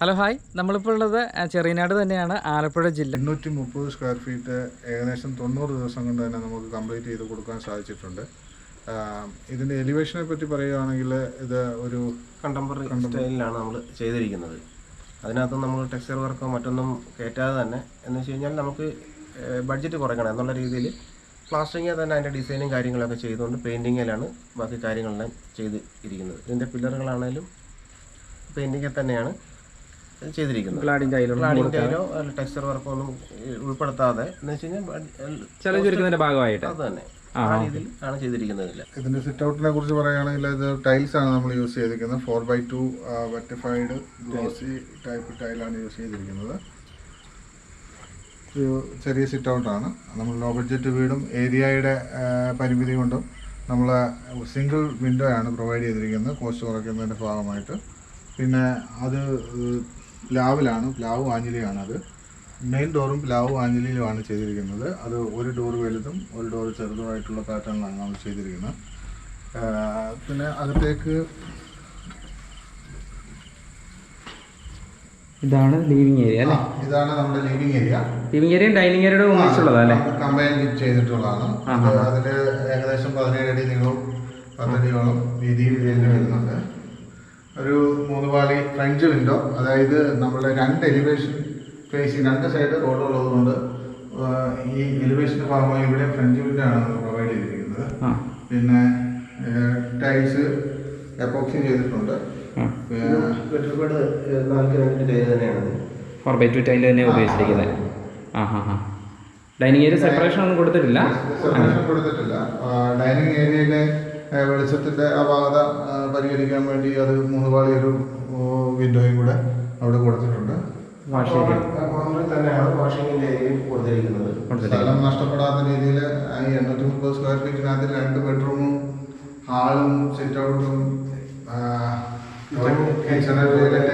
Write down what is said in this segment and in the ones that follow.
Hello hi. നമ്മളിപ്പോൾ ഉള്ളത് ചെറിയനാട് തന്നെയാണ് ആലപ്പുഴ ജില്ല. എണ്ണൂറ്റി മുപ്പത് സ്ക്വയർ ഫീറ്റ് ഏകദേശം തൊണ്ണൂറ് ദിവസം കൊണ്ട് തന്നെ നമുക്ക് കംപ്ലീറ്റ് ചെയ്ത് കൊടുക്കാൻ സാധിച്ചിട്ടുണ്ട്. ഇതിന്റെ ഇതിന്റെ എലിവേഷനെ പറ്റി പറയുകയാണെങ്കിൽ ഇത് ഒരു കണ്ടംപററി സ്റ്റൈലിലാണ് നമ്മൾ ചെയ്തിരിക്കുന്നത്. അതിനകത്ത് നമ്മൾ ടെക്സ്ചർ വർക്കോ മറ്റൊന്നും കയറ്റാതെ തന്നെ എന്ന് വെച്ച് കഴിഞ്ഞാൽ നമുക്ക് ബഡ്ജറ്റ് കുറയ്ക്കണം എന്നുള്ള രീതിയിൽ പ്ലാസ്റ്ററിങ്ങിൽ തന്നെ അതിന്റെ ഡിസൈനും കാര്യങ്ങളൊക്കെ ചെയ്തുകൊണ്ട് പെയിന്റിങ്ങിലാണ് ബാക്കി കാര്യങ്ങളെല്ലാം ചെയ്ത് ഇരിക്കുന്നത്. ഇതിന്റെ പില്ലറുകളാണേലും പെയിന്റിങ്ങിൽ തന്നെയാണ്. ചെയ്തിരിക്കുന്നത്. പ്ലാനിങ് ടെക്സ്ചർ വർക്കോ ഒന്നും ഉൾപ്പെടുത്താതെ. എന്ന് വെച്ച് കഴിഞ്ഞാൽ ബഡ്- ചില ചുരുക്കുന്നതിന്റെ ഭാഗമായിട്ട്. അത് തന്നെ. ആ രീതിയിൽ ആണ് ചെയ്തിരിക്കുന്നതില്ല ഇതിന്റെ സിറ്റ് ഔട്ടിനെ കുറിച്ച് പറയുകയാണെങ്കിൽ ഇത് ടൈൽസ് ആണ് നമ്മൾ യൂസ് ചെയ്തിരിക്കുന്നത്. Four by two vitrified glossy type ടൈലാണ് യൂസ് ചെയ്തിരിക്കുന്നത്. ഒരു ചെറിയ സിറ്റ് ഔട്ടാണ് നമ്മൾ ലോ ബഡ്ജറ്റ് വീടും ഏരിയയുടെ പരിമിതി കൊണ്ടും നമ്മൾ സിംഗിൾ വിൻഡോ ആണ് പ്രൊവൈഡ് ചെയ്തിരിക്കുന്നത്. കോസ്റ്റ് കുറയ്ക്കുന്നതിന്റെ ഭാഗമായിട്ട്. പിന്നെ അത് പ്ലാവിലാണ് പ്ലാവ് ആഞ്ഞിലിയാണ് അത് മെയിൻ ഡോറും പ്ലാവ് ആഞ്ഞിലിയിലുമാണ് ചെയ്തിരിക്കുന്നത്. അത് ഒരു ഡോർ വലുതും ഒരു ഡോർ ചെറുതുമായിട്ടുള്ള പാറ്റേണിലാണ് നമ്മൾ ചെയ്തിരിക്കുന്നത്. പിന്നെ അകത്തേക്ക് ഇതാണ് ലിവിംഗ് ഏരിയ അല്ലേ? ഇതാണ് നമ്മുടെ ലിവിംഗ് ഏരിയ ലിവിംഗ് ഏരിയയും ഡൈനിങ് ഏരിയയുടെ ഒന്നിച്ചുള്ളതാ അല്ലേ? കമ്പൈൻ ചെയ്തിട്ടുള്ളതാണ്. അത് അതിൽ ഏകദേശം പതിനേഴ് അടി നീളവും പത്തടിയോളം ഇതിന് വരുന്നുണ്ട്. ഒരു മൂന്ന് പാളി ഫ്രഞ്ച് വിൻഡോ. അതായത് നമ്മളുടെ രണ്ട് എലിവേഷൻ ഫേസിങ് രണ്ട് സൈഡ് റോഡ് ഉള്ളതുകൊണ്ട് ഈ എലിവേഷന്റെ ഭാഗമായി ഇവിടെ ഫ്രഞ്ച് വിൻഡോ ആണ് നമ്മൾ പ്രൊവൈഡ് ചെയ്തിരിക്കുന്നത്. പിന്നെ ടൈൽസ് എപ്പോക്സി ചെയ്തിട്ടുണ്ട്. തന്നെയാണ് ഫോർ ബൈ ടു ടൈൽ തന്നെ ഉപയോഗിച്ചിരിക്കുന്നത്. ആ ഹാ ഹാ ഡൈനിങ് ഏരിയ സെപ്പറേഷൻ ഒന്നും കൊടുത്തിട്ടില്ല. സെപ്പറേഷൻ കൊടുത്തിട്ടില്ല. ഡൈനിങ് ഏരിയയിലെ ആ, വെളിച്ചത്തിന്റെ അപാകത പരിഹരിക്കാൻ വേണ്ടി അത് മൂന്ന് പാളി ഒരു വിൻഡോയും കൂടെ അവിടെ കൊടുത്തിട്ടുണ്ട്. സ്ഥലം നഷ്ടപ്പെടാത്ത രീതിയിൽ ഈ എണ്ണൂറ്റി മുപ്പത് സ്ക്വയർ ഫീറ്റിനകത്ത് രണ്ട് ബെഡ്റൂമും ഹാളും സിറ്റ് ഔട്ടും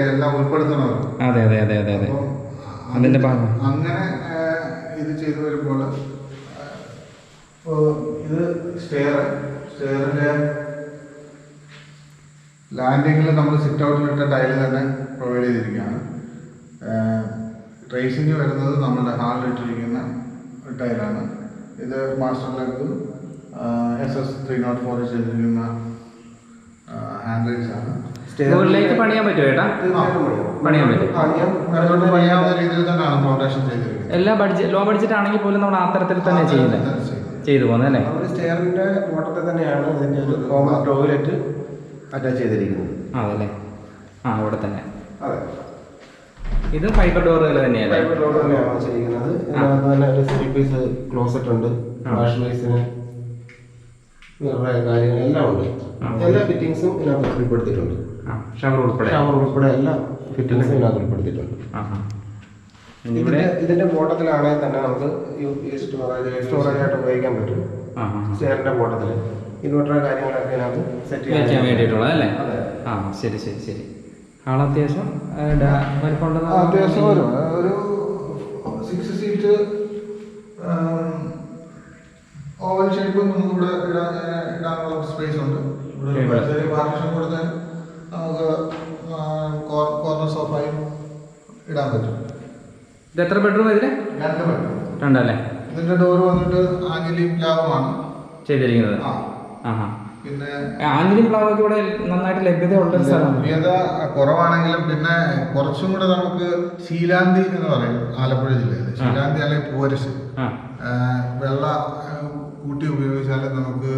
എല്ലാം ഉൾപ്പെടുത്തണമല്ലോ. അതെ അതെ അതെ അതെ അതെ. അതിന്റെ ഭാഗം. അങ്ങനെ ഇത് ചെയ്തു വരുമ്പോൾ ഇത് സ്റ്റെയർ സ്റ്റെയറിന്റെ ലാൻഡിങ്ങിൽ നമ്മൾ സിറ്റ് ഔട്ടിലിട്ട ടൈൽ തന്നെ പ്രൊവൈഡ് ചെയ്തിരിക്കുകയാണ്. ട്രേസിങ് വരുന്നത് നമ്മുടെ ഹാളിലിട്ടിരിക്കുന്ന ടൈലാണ്. ഇത് master leg S S three nought four ചെയ്തിരിക്കുന്ന ഹാൻഡ് റൈൽസ് ആണ്. മുകളിലേക്ക് പണിയാൻ പറ്റുമോ ചേട്ടാ പണിയാൻ പറ്റും. മേലോട്ട് പണിയാവുന്ന രീതിയിൽ തന്നെയാണ് ഫൗണ്ടേഷൻ ചെയ്തിരിക്കുന്നത്. എല്ലാ ബഡ്ജറ്റ് ലോ ബഡ്ജറ്റ് ആണെങ്കിൽ പോലും നമ്മൾ ആ തരത്തിൽ തന്നെ ചെയ്യുന്നത്. ചെയ്തു പോകുന്നത് അല്ലേ? നമ്മൾ സ്റ്റെയറിന്റെ ബോട്ടത്തിൽ തന്നെയാണ് ഇതിന്റെ ഒരു കോമൺ ടോയ്ലറ്റ് അറ്റാച്ച് ചെയ്തിരിക്കുന്നത്. അതല്ലേ? ആ അവിടെ തന്നെ. അതെ. ഇത് ഫൈബർ ഡോറുകൾ തന്നെയല്ലേ? ഫൈബർ ഡോർ തന്നെയാണ് ചെയ്യുന്നത്. ഇതിനകത്ത് തന്നെ ഒരു പീസ് ക്ലോസറ്റ് ഉണ്ട്. ആ. വാഷ് ബേസിന് കാര്യങ്ങൾ എല്ലാം ഉണ്ട്. എല്ലാ ഫിറ്റിങ്സും ഇതിനകത്ത് ഉൾപ്പെടുത്തിയിട്ടുണ്ട്. ആ ഷവർ ഉൾപ്പെടെ. ഷവർ ഉൾപ്പെടെ എല്ലാ ഫിറ്റിംഗ്സും ഇതിനകത്ത് ഉൾപ്പെടുത്തിയിട്ടുണ്ട്. ആ ആ ഇവിടെ ഇതിന്റെ ബോട്ടത്തിലാണെങ്കിൽ തന്നെ നമുക്ക് സ്റ്റോറേജ് ആയിട്ട് ഉപയോഗിക്കാൻ പറ്റും. സ്റ്റേറിന്റെ ബോട്ടത്തിൽ ആ. സ്റ്റെയറിന്റെ ബോട്ടത്തിൽ ഇൻവെർട്ടർ കാര്യങ്ങളൊക്കെ ഇതിനകത്ത് സെറ്റ് ചെയ്യാൻ വേണ്ടിയിട്ടുള്ളത് അല്ലേ? ആ ശരി ശരി ശരി. അത്യാവശ്യം വരും. ഒരു സിക്സ് സീറ്റ് ഓവൽ ഷേപ്പ് നമുക്ക് ഇവിടെ ഇടാനുള്ള സ്പേസ് ഉണ്ട്. ഇവിടെ പാർട്ടിഷൻ കൊടുത്ത് നമുക്ക് കോർണർ സോഫായും ഇടാൻ പറ്റും ഇത് എത്ര ബെഡ്റൂം ഇതിന് രണ്ട് ബെഡ്റൂം രണ്ടല്ലേ? ഇതിന്റെ ഡോർ വന്നിട്ട് ആഞ്ഞിലി പ്ലാവുമാണ്. ചെയ്തിരിക്കുന്നത്. പിന്നെ ആഞ്ഞിലും പ്ലാവൊക്കെ ഇവിടെ നന്നായിട്ട് ലഭ്യത ഉള്ള സ്ഥലമാണ്. ലഭ്യത കുറവാണെങ്കിലും പിന്നെ കുറച്ചും കൂടെ നമുക്ക് ശീലാന്തി എന്ന് പറയും ആലപ്പുഴ ജില്ലയിൽ ശീലാന്തി അല്ലെങ്കിൽ ആ, വെള്ള കൂട്ടി ഉപയോഗിച്ചാലും നമുക്ക്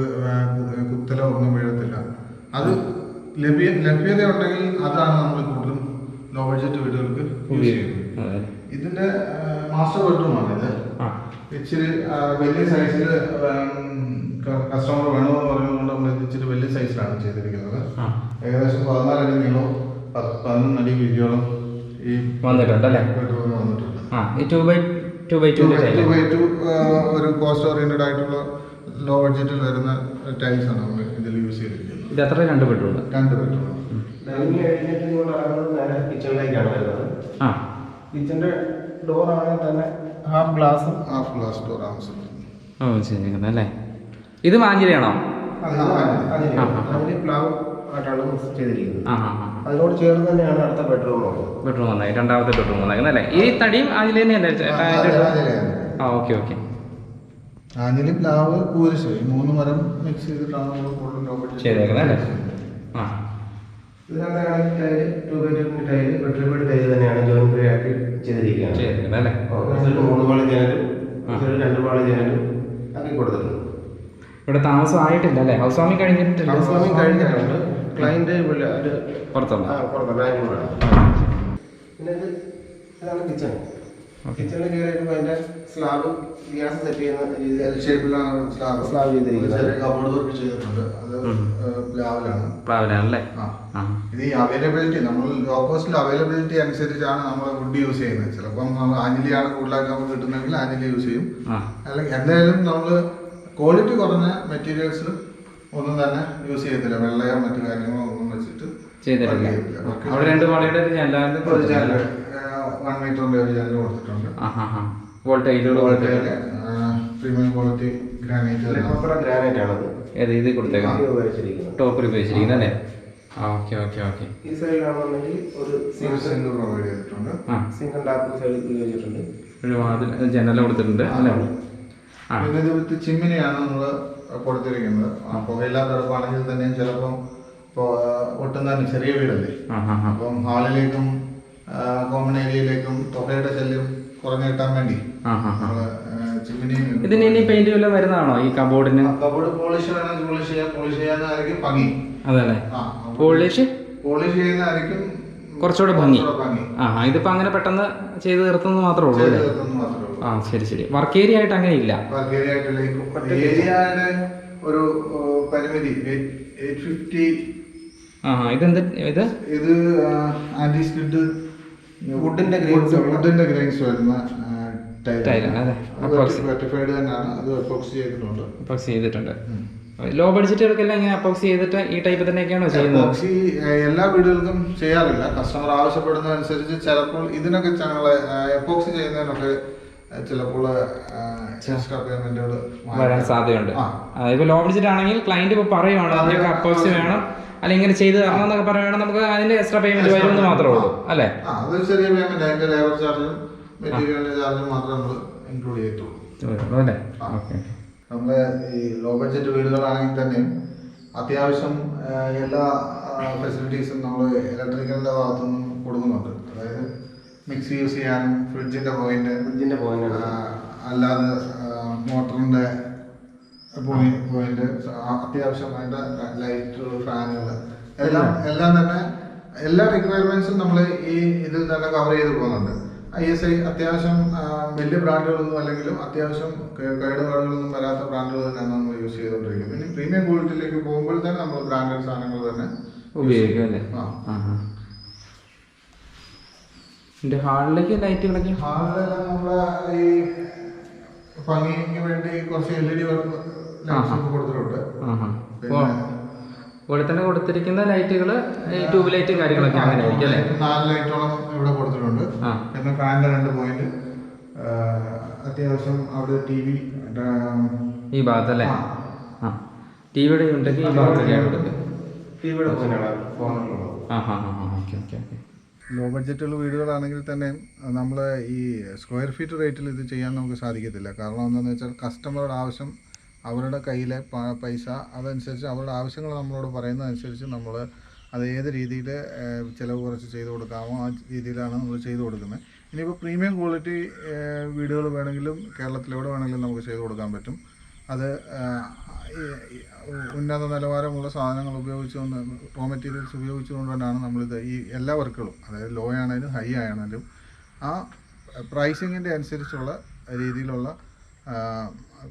കുത്തലോ ഒന്നും വീഴത്തില്ല. അത് ലഭ്യ ലഭ്യത ഉണ്ടെങ്കിൽ അതാണ് നമ്മൾ കൂടുതലും ലോ ബഡ്ജറ്റ് വീടുകൾക്ക് യൂസ് ചെയ്യുന്നത്. ഇതിന്റെ മാസ്റ്റർ ബെഡ്റൂമാണ് ഇത്. ഇച്ചിരി വലിയ സൈസിൽ കസ്റ്റമർ വേണമെന്ന് പറഞ്ഞുകൊണ്ട് നമ്മൾ ഇത് ഇച്ചിരി വലിയ സൈസിലാണ് ചെയ്തിരിക്കുന്നത്. ഏകദേശം പതിനാലടി നീളവും പതിനൊന്ന് അടി വീതിയോളം ഈ വന്നിട്ടുണ്ട് അല്ലേ ബെഡ്റൂമിന് വന്നിട്ടുണ്ട്. ആ ഈ two by two by two two by two ഒരു കോസ്റ്റ് ഓറിയന്റഡ് ആയിട്ടുള്ള ലോ ബഡ്ജറ്റിൽ വരുന്ന ടൈൽസ് ആണ് നമ്മൾ ഇതിൽ യൂസ് ചെയ്തിരിക്കുന്നത്. ഇത് എത്ര രണ്ട് ബെഡ്റൂം രണ്ട് ബെഡ്റൂം ഡൈനിങ് കഴിഞ്ഞിട്ട് കിച്ചണിലേക്കാണ് വരുന്നത്. കിച്ചന്റെ ഡോർ ആണെങ്കിൽ തന്നെ half glass half glass door ഓ ശരി അല്ലേ? ഇത് മാഞ്ചിരിയാണോ. പ്ലാവ് ആയിട്ടാണ് ചെയ്തിരിക്കുന്നത്. ആ ആ ആ അതിനോട് ചേർന്ന് തന്നെയാണ് അടുത്ത ബെഡ്റൂം ബെഡ്റൂം വന്നത്. രണ്ടാമത്തെ ബെഡ്റൂം വന്നേക്കുന്നത് അല്ലേ? ഈ തടിയും അതിൽ തന്നെയല്ലേ. ആ ഓക്കെ ഓക്കെ. ആഞ്ഞിലി പ്ലാവ് പൂരിശ്. മൂന്ന് മരം മിക്സ് ചെയ്തിട്ടാണ് നമ്മൾ കൂടുതൽ ചെയ്തേക്കുന്നത് അല്ലേ? ഇതിനകത്താണ് tile two by two tile bedroom tile join ആക്കി ചെയ്തിരിക്കുകയാണ് ചെയ്തേക്കുന്നത് അല്ലേ ഓപ്പോസിറ്റ് മൂന്ന് പാളി ജനലും ഒരു രണ്ട് പാളി ജനലും ആക്കി കൊടുത്തിട്ടുണ്ട്. ഇവിടെ താമസം ആയിട്ടില്ല അല്ലേ ഹൗസ് വാമിങ് കഴിഞ്ഞിട്ടില്ല. ഹൗസ് വാമിംഗ് കഴിഞ്ഞിട്ടുണ്ട് ക്ലൈന്റ് ഒരു പുറത്തുള്ള ആ, പുറത്ത് ബാംഗ്ലൂരാണ് പിന്നെ ഇത് ഇതാണ് കിച്ചൺ. കിച്ചണിൽ കയറിയിട്ട് അതിന്റെ സ്ലാബ് ഗ്യാസ് സെറ്റ് ചെയ്യുന്ന എൽ രീതിയിൽ ഷേപ്പിലാണ് സ്ലാബ് സ്ലാബ് ചെയ്തിരിക്കുന്നത്. ചെറിയ കബോർഡ് വർക്ക് ചെയ്തിട്ടുണ്ട് അത് പ്ലാവിലാണ്. പ്ലാവിലാണല്ലേ? ഇത് ഈ അവൈലബിലിറ്റി നമ്മൾ ലോ കോസ്റ്റിൽ അവൈലബിലിറ്റി അനുസരിച്ചാണ് നമ്മൾ വുഡ് യൂസ് ചെയ്യുന്നത്. ചിലപ്പം നമ്മൾ ആഞ്ഞിലിയാണ് കൂടുതലായിട്ട് നമുക്ക് കിട്ടുന്നെങ്കിൽ ആഞ്ഞിലി യൂസ് ചെയ്യും. അല്ലെങ്കിൽ എന്തായാലും നമ്മൾ ക്വാളിറ്റി കുറഞ്ഞ മെറ്റീരിയൽസ് ഒന്നും തന്നെ യൂസ് ചെയ്യത്തില്ല. വെള്ളയോ മറ്റു കാര്യങ്ങളോ ഒന്നും വെച്ചിട്ട് ചെയ്തിട്ടില്ല. അവിടെ രണ്ട് പാളിയുടെ വൺ മീറ്ററിന്റെ ഒരു ജനൽ കൊടുത്തിട്ടുണ്ട് വോൾട്ടേജ് വോൾട്ടേജുകൾ പ്രീമിയം ക്വാളിറ്റി ഗ്രാനൈറ്റ് ഗ്രാനൈറ്റ് ആണത് ഏത് ഇത് കൊടുത്തേക്കാം ഇത് ഉപയോഗിച്ചിരിക്കുന്നത്. ടോപ്പിൽ ഉപയോഗിച്ചിരിക്കുന്നത് അല്ലേ? ആ ഓക്കെ ഓക്കെ ഓക്കെ. ഈ സൈഡിലാണെന്നുണ്ടെങ്കിൽ ഒരു സിംഗിൾ പ്രൊവൈഡ് ചെയ്തിട്ടുണ്ട്. ആ. സിംഗിൾ ടാപ്പ് സൈഡിൽ ഉപയോഗിച്ചിട്ടുണ്ട്. ഒരു വാതിൽ ജനൽ കൊടുത്തിട്ടുണ്ട് അല്ലേ? ആ. പിന്നെ ഇത് വിത്ത് ചിമ്മിനിയാണ് നമ്മൾ കൊടുത്തിരിക്കുന്നത്. പുകയില്ലാത്ത അടുപ്പാണെങ്കിൽ തന്നെയും ചിലപ്പം ഒട്ടും തന്നെ ചെറിയ വീടല്ലേ? അപ്പം ഹാളിലേക്കും കോമൺ ഏരിയയിലേക്കും തുകയുടെ ശല്യം കുറഞ്ഞു കിട്ടാൻ വേണ്ടി. ചിമ്മിനി ഇതിന് ഇനി പെയിന്റ് വല്ലതും വരുന്നതാണോ ഈ കബോർഡിന് കബോർഡ് പോളിഷ് വേണമെങ്കിൽ പോളിഷ് ചെയ്യാം പോളിഷ് ചെയ്യാനായിരിക്കും ഭംഗി. അതല്ലേ? പോളിഷ് പോളിഷ് ചെയ്യുന്നതായിരിക്കും കുറച്ചുകൂടെ ഭംഗി. ആ ഇതിപ്പോ അങ്ങനെ പെട്ടെന്ന് ചെയ്ത് തീർത്തെന്ന് മാത്രമേ ഉള്ളൂ അല്ലേ? ആ ശരി ശരി. വർക്ക് ഏരിയ ആയിട്ട് അങ്ങനെ ഇല്ല. ഏരിയയായിട്ടുള്ള ഏരിയയുടെ ഒരു പരിമിതി. എയ്റ്റ് ഫിഫ്റ്റി ആ, ഇതെന്ത് ഇത്? ഇത് ആന്റി സ്കിഡ് വുഡിന്റെ ഗ്രെയിൻസ് വുഡിന്റെ ഗ്രെയിൻസ് വരുന്ന അപ്പോക്സി വെർട്ടിഫൈഡ് തന്നെയാണ്. അത് അപ്പോക്സി ചെയ്തിട്ടുണ്ട്. അപ്പോക്സി ചെയ്തിട്ടുണ്ട്. ലോ ബഡ്ജറ്റുകൾക്കെല്ലാം ഇങ്ങനെ അപ്പോക്സി ചെയ്തിട്ട് ഈ ടൈപ്പ് തന്നെയൊക്കെയാണോ ചെയ്യുന്നത്? എപ്പോക്സി എല്ലാ വീടുകൾക്കും ചെയ്യാറില്ല. കസ്റ്റമർ ആവശ്യപ്പെടുന്നതനുസരിച്ച് ചിലപ്പോൾ ഇതിനൊക്കെ ഞങ്ങൾ എപ്പോക്സി ചെയ്യുന്നതിനൊക്കെ ചിലപ്പോൾ വരാൻ സാധ്യതയുണ്ട്. ഇപ്പൊ ലോ ബഡ്ജറ്റ് ആണെങ്കിൽ ക്ലയന്റ് ഇപ്പൊ പറയുവാണ് അതിനൊക്കെ അപ്പോക്സി വേണം. അല്ലെങ്കിൽ ഇങ്ങനെ ചെയ്ത് തരണം എന്നൊക്കെ പറയുകയാണെങ്കിൽ നമുക്ക് അതിന്റെ എക്സ്ട്രാ പേയ്മെന്റ് വരുമെന്ന് മാത്രമേ ഉള്ളൂ അല്ലേ? അതൊരു ചെറിയ പേയ്മെന്റ് അതിന്റെ ലേബർ ചാർജും മെറ്റീരിയലിന്റെ ചാർജും മാത്രമേ നമ്മൾ ഇൻക്ലൂഡ് ചെയ്യത്തുള്ളൂ. അല്ലേ? ഓക്കെ നമ്മൾ ഈ ലോ ബഡ്ജറ്റ് വീടുകളാണെങ്കിൽ തന്നെയും അത്യാവശ്യം എല്ലാ ഫെസിലിറ്റീസും നമ്മൾ ഇലക്ട്രിക്കലിന്റെ ഭാഗത്തുനിന്നും കൊടുക്കുന്നുണ്ട്. അതായത് മിക്സി യൂസ് ചെയ്യാനും ഫ്രിഡ്ജിന്റെ പോയിന്റ് ഫ്രിഡ്ജിന്റെ പോയിന്റ് അല്ലാതെ മോട്ടറിന്റെ പോയിന്റ് അത്യാവശ്യം വേണ്ട ലൈറ്റുകൾ ഫാനുകൾ എല്ലാം എല്ലാം തന്നെ എല്ലാ റിക്വയർമെന്റ്സും നമ്മൾ ഈ ഇതിൽ തന്നെ കവർ ചെയ്ത് പോകുന്നുണ്ട്. ഐ എസ് ഐ അത്യാവശ്യം വലിയ ബ്രാൻഡുകളൊന്നും അല്ലെങ്കിലും അത്യാവശ്യം കേടുപാടുകളൊന്നും വരാത്ത ബ്രാൻഡുകൾ തന്നെയാണ് നമ്മൾ യൂസ് ചെയ്തുകൊണ്ടിരിക്കുന്നത്. പിന്നെ പ്രീമിയം ക്വാളിറ്റിയിലേക്ക് പോകുമ്പോൾ തന്നെ നമ്മൾ ബ്രാൻഡഡ് സാധനങ്ങൾ തന്നെ ഉപയോഗിക്കും അല്ലേ? എന്റെ ഹാളിലേക്ക് ലൈറ്റുകളൊക്കെ ഹാളിലെല്ലാം നമ്മൾ ഈ ഭംഗിക്ക് വേണ്ടി കുറച്ച് എൽ ഇ ഡി വർക്ക് കൊടുത്തിട്ടുണ്ട് ആഹാ. ഇവിടെ തന്നെ കൊടുത്തിരിക്കുന്ന ലൈറ്റുകൾ ട്യൂബ് ലൈറ്റും കാര്യങ്ങളൊക്കെ അങ്ങനെ ആയിരിക്കും അല്ലേ നാല് ലൈറ്റോളം ഇവിടെ കൊടുത്തിട്ടുണ്ട്. പിന്നെ ഫാനിന്റെ രണ്ട് പോയിന്റ്. അത്യാവശ്യം അവിടെ ടി വി ഈ ഭാഗത്തല്ലേ? ആ. ആ. ടി വിയുടെ ഉണ്ടെങ്കിൽ ഈ ഭാഗത്ത് ആ. ഹാ ഹാ ഓക്കെ ഓക്കെ ഓക്കെ. ലോ ബഡ്ജറ്റുള്ള വീടുകളാണെങ്കിൽ തന്നെ നമ്മൾ ഈ സ്ക്വയർ ഫീറ്റ് റേറ്റിൽ ഇത് ചെയ്യാൻ നമുക്ക് സാധിക്കത്തില്ല. കാരണം എന്താണെന്ന് വെച്ചാൽ കസ്റ്റമറുടെ ആവശ്യം അവരുടെ കയ്യിലെ പൈസ അതനുസരിച്ച് അവരുടെ ആവശ്യങ്ങൾ നമ്മളോട് പറയുന്നതനുസരിച്ച് നമ്മൾ അത് ഏത് രീതിയിൽ ചിലവ് കുറച്ച് ചെയ്ത് കൊടുക്കാമോ ആ രീതിയിലാണ് നമ്മൾ ചെയ്ത് കൊടുക്കുന്നത്. ഇനിയിപ്പോൾ പ്രീമിയം ക്വാളിറ്റി വീടുകൾ വേണമെങ്കിലും കേരളത്തിലെവിടെ വേണമെങ്കിലും നമുക്ക് ചെയ്ത് കൊടുക്കാൻ പറ്റും. അത് ഉന്നത നിലവാരമുള്ള സാധനങ്ങൾ ഉപയോഗിച്ചുകൊണ്ട് റോ മെറ്റീരിയൽസ് ഉപയോഗിച്ചുകൊണ്ട് തന്നെയാണ് നമ്മളിത് ഈ എല്ലാ വർക്കുകളും അതായത് ലോ ആണെങ്കിലും ഹൈ ആണെങ്കിലും ആ പ്രൈസിങ്ങിന്റെ അനുസരിച്ചുള്ള രീതിയിലുള്ള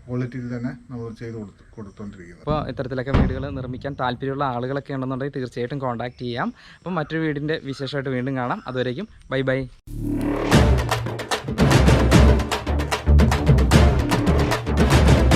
ക്വാളിറ്റിയിൽ തന്നെ നമ്മൾ ചെയ്ത് കൊടുത്ത് കൊടുത്തോണ്ടിരിക്കുന്നത്. അപ്പോൾ ഇത്തരത്തിലൊക്കെ വീടുകൾ നിർമ്മിക്കാൻ താല്പര്യമുള്ള ആളുകളൊക്കെ ഉണ്ടെന്നുണ്ടെങ്കിൽ തീർച്ചയായിട്ടും കോൺടാക്ട് ചെയ്യാം. അപ്പം മറ്റൊരു വീടിന്റെ വിശേഷമായിട്ട് വീണ്ടും കാണാം. അതുവരേക്കും ബൈ ബൈ.